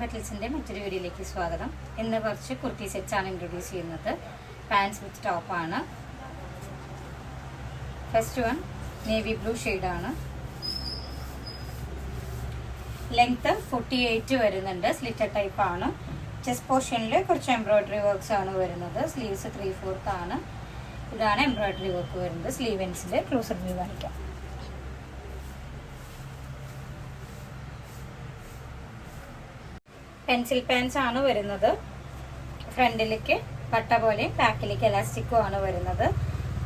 മെറ്റൽസിന്റെ മറ്റൊരു വീഡിയോയിലേക്ക് സ്വാഗതം. ഇന്ന് കുറച്ച് കുർത്തി സെറ്റാണ് ഇൻട്രൊഡ്യൂസ് ചെയ്യുന്നത്. പാൻസ് വിത്ത് ടോപ്പാണ് ഫസ്റ്റ് വൺ നേവി ബ്ലൂ ആണ്. ലെങ്ത്ത് ഫോർട്ടി എയ്റ്റ് വരുന്നുണ്ട്. സ്ലിറ്റർ ടൈപ്പ് ആണ്. ചെസ്റ്റ് പോർഷനിൽ കുറച്ച് എംബ്രോയിഡറി വർക്ക്സ് ആണ് വരുന്നത്. സ്ലീവ്സ് ത്രീ ഫോർത്ത് ആണ്. ഇതാണ് എംബ്രോയിഡറി വർക്ക് വരുന്നത്. സ്ലീവൻസിൽ ക്ലോസർ വ്യൂ കാണിക്കാം. പെൻസിൽ പാൻസ് ആണ് വരുന്നത്. ഫ്രണ്ടിലേക്ക് പട്ട പോലെയും ബാക്കിലേക്ക് എലാസ്റ്റിക്കും ആണ് വരുന്നത്.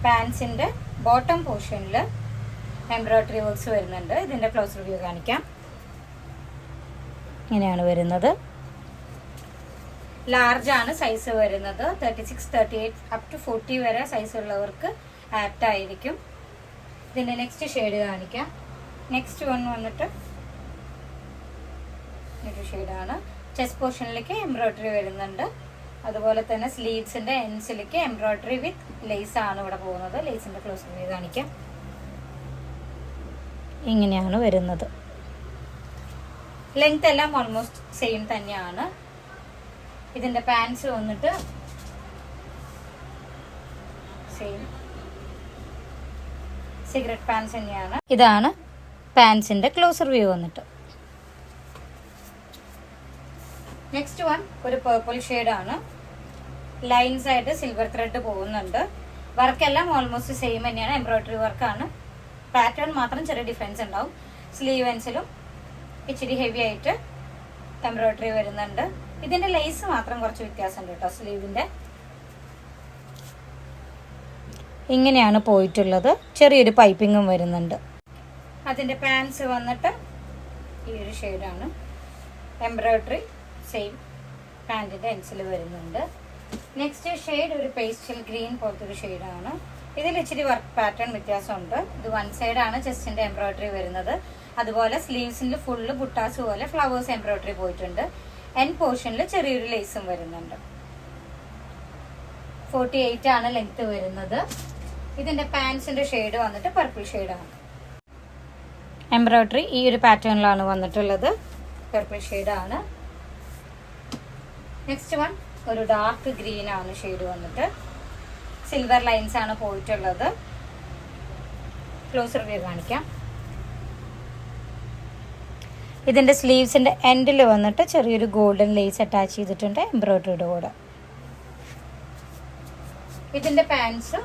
പാൻസിന്റെ ബോട്ടം പോർഷനിൽ എംബ്രോയിഡറി വർക്ക്സ് വരുന്നുണ്ട്. ഇതിന്റെ ക്ലോസ് റിവ്യൂ കാണിക്കാം. ഇങ്ങനെയാണ് വരുന്നത്. ലാർജ് ആണ് സൈസ് വരുന്നത്. Thirty six thirty eight up to forty വരെ സൈസ് ഉള്ളവർക്ക് ആപ്റ്റ് ആയിരിക്കും. ഇതിന്റെ നെക്സ്റ്റ് ഷെയ്ഡ് കാണിക്കാം. നെക്സ്റ്റ് വൺ വന്നിട്ട് ഷെയ്ഡാണ് ചെസ്റ്റ് പോർഷനിലേക്ക് എംബ്രോയിഡറി വരുന്നുണ്ട്. അതുപോലെ തന്നെ സ്ലീവ്സിന്റെ എൻസിലേക്ക് എംബ്രോയിഡറി വിത്ത് ലേസ് ആണ് ഇവിടെ പോകുന്നത്. ലേസിന്റെ ക്ലോസ് വ്യൂ കാണിക്കാം. ഇങ്ങനെയാണ് വരുന്നത്. ലെങ്ത് എല്ലാം ഓൾമോസ്റ്റ് സെയിം തന്നെയാണ്. ഇതിന്റെ പാൻസ് വന്നിട്ട് സെയിം സിഗരറ്റ് പാൻസ് തന്നെയാണ്. ഇതാണ് പാൻസിന്റെ ക്ലോസർ വ്യൂ വന്നിട്ട്. നെക്സ്റ്റ് വൺ ഒരു പേർപ്പിൾ ആണ്. ലൈൻസ് ആയിട്ട് സിൽവർ ത്രെഡ് പോകുന്നുണ്ട്. വർക്കെല്ലാം ഓൾമോസ്റ്റ് സെയിം തന്നെയാണ്. എംബ്രോയിഡറി വർക്കാണ് പാറ്റേൺ മാത്രം ചെറിയ ഡിഫറൻസ് ഉണ്ടാവും. സ്ലീവ് എൻസിലും ഇച്ചിരി ഹെവി ആയിട്ട് എംബ്രോയിഡറി വരുന്നുണ്ട്. ഇതിന്റെ ലേസ് മാത്രം കുറച്ച് വ്യത്യാസമുണ്ട് കേട്ടോ സ്ലീവിന്റെ ഇങ്ങനെയാണ് പോയിട്ടുള്ളത്. ചെറിയൊരു പൈപ്പിങ്ങും വരുന്നുണ്ട്. അതിന്റെ പാൻസ് വന്നിട്ട് ഈ ഒരു ഷെയ്ഡാണ് എംബ്രോയിഡറി സെയിം പാന്റിന്റെ എൻസിൽ വരുന്നുണ്ട്. നെക്സ്റ്റ് ഷെയ്ഡ് ഒരു പേസ്റ്റൽ ഗ്രീൻ പോലത്തെ ഒരു ഷെയ്ഡാണ് ഇതിൽ ഇച്ചിരി വർക്ക് പാറ്റേൺ വ്യത്യാസമുണ്ട്. ഇത് വൺ സൈഡാണ് ചെസ്റ്റിന്റെ എംബ്രോയിഡറി വരുന്നത്. അതുപോലെ സ്ലീവ്സിൽ ഫുള്ള് ബുട്ടാസ് പോലെ ഫ്ലവേഴ്സ് എംബ്രോയിഡറി പോയിട്ടുണ്ട്. എൻ പോർഷനിൽ ചെറിയൊരു ലേസും വരുന്നുണ്ട്. ഫോർട്ടി എയ്റ്റ് ആണ് ലെങ്ത് വരുന്നത്. ഇതിന്റെ പാൻസിന്റെ ഷെയ്ഡ് വന്നിട്ട് പർപ്പിൾ ഷെയ്ഡാണ് എംബ്രോയിഡറി ഈ ഒരു പാറ്റേണിലാണ് വന്നിട്ടുള്ളത്. പർപ്പിൾ ഷെയ്ഡാണ് നെക്സ്റ്റ് വൺ ഒരു ഡാർക്ക് ഗ്രീൻ ആണ് ഷെയ്ഡ് വന്നിട്ട്. സിൽവർ ലൈൻസ് ആണ് പോയിട്ടുള്ളത്. ക്ലോസർ വ്യൂ കാണിക്കാം. ഇതിന്റെ സ്ലീവ്സിന്റെ എൻഡിൽ വന്നിട്ട് ചെറിയൊരു ഗോൾഡൻ ലേസ് അറ്റാച്ച് ചെയ്തിട്ടുണ്ട് എംബ്രോയിഡറിയുടെ കൂടെ ഇതിന്റെ പാൻസ്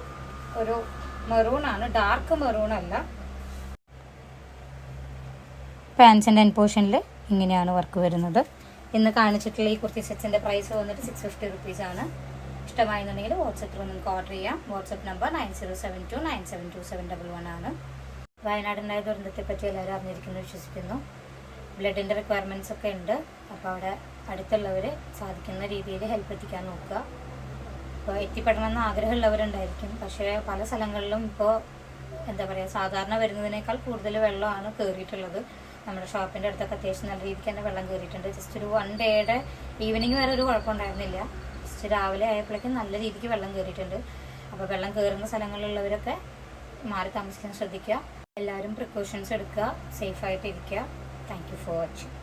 ഒരു മെറൂൺ ആണ് ഡാർക്ക് മെറൂൺ അല്ല. പാൻസിന്റെ എൻ പോർഷനിൽ ഇങ്ങനെയാണ് വർക്ക് വരുന്നത്. ഇന്ന് കാണിച്ചിട്ടുള്ള ഈ കുർത്തി സെറ്റ്സിന്റെ പ്രൈസ് വന്നിട്ട് സിക്സ് ഫിഫ്റ്റി റുപ്പീസ് ആണ്. ഇഷ്ടമായെന്നുണ്ടെങ്കിൽ വാട്സപ്പിൽ നിങ്ങൾക്ക് ഓർഡർ ചെയ്യാം. WhatsApp number nine zero seven two nine seven two seven double one ആണ്. വയനാടുണ്ടായ ദുരന്തത്തെ പറ്റി എല്ലാവരും അറിഞ്ഞിരിക്കുന്നു വിശ്വസിക്കുന്നു. ബ്ലഡിന്റെ റിക്വയർമെന്റ്സ് ഒക്കെ ഉണ്ട്. അപ്പോൾ അവിടെ അടുത്തുള്ളവർ സാധിക്കുന്ന രീതിയിൽ ഹെൽപ്പ് എത്തിക്കാൻ നോക്കുക. ഇപ്പോൾ എത്തിപ്പെടണമെന്ന് ആഗ്രഹമുള്ളവരുണ്ടായിരിക്കും. പക്ഷേ പല സ്ഥലങ്ങളിലും ഇപ്പോൾ എന്താ പറയുക സാധാരണ വരുന്നതിനേക്കാൾ കൂടുതൽ വെള്ളമാണ് കയറിയിട്ടുള്ളത് നമ്മുടെ ഷോപ്പിന്റെ അടുത്തൊക്കെ അത്യാവശ്യം നല്ല രീതിക്ക് തന്നെ വെള്ളം കയറിയിട്ടുണ്ട് ജസ്റ്റ് ഒരു വൺ ഡേയുടെ ഈവനിങ് വരെ ഒരു കുഴപ്പമുണ്ടായിരുന്നില്ല. ജസ്റ്റ് രാവിലെ ആയപ്പോഴേക്കും നല്ല രീതിക്ക് വെള്ളം കയറിയിട്ടുണ്ട് അപ്പോൾ വെള്ളം കയറുന്ന സ്ഥലങ്ങളിലുള്ളവരൊക്കെ മാറി താമസിക്കാൻ ശ്രദ്ധിക്കുക. എല്ലാവരും പ്രിക്കോഷൻസ് എടുക്കുക. സേഫായിട്ട് ഇരിക്കുക താങ്ക് യു ഫോർ വാച്ചിങ്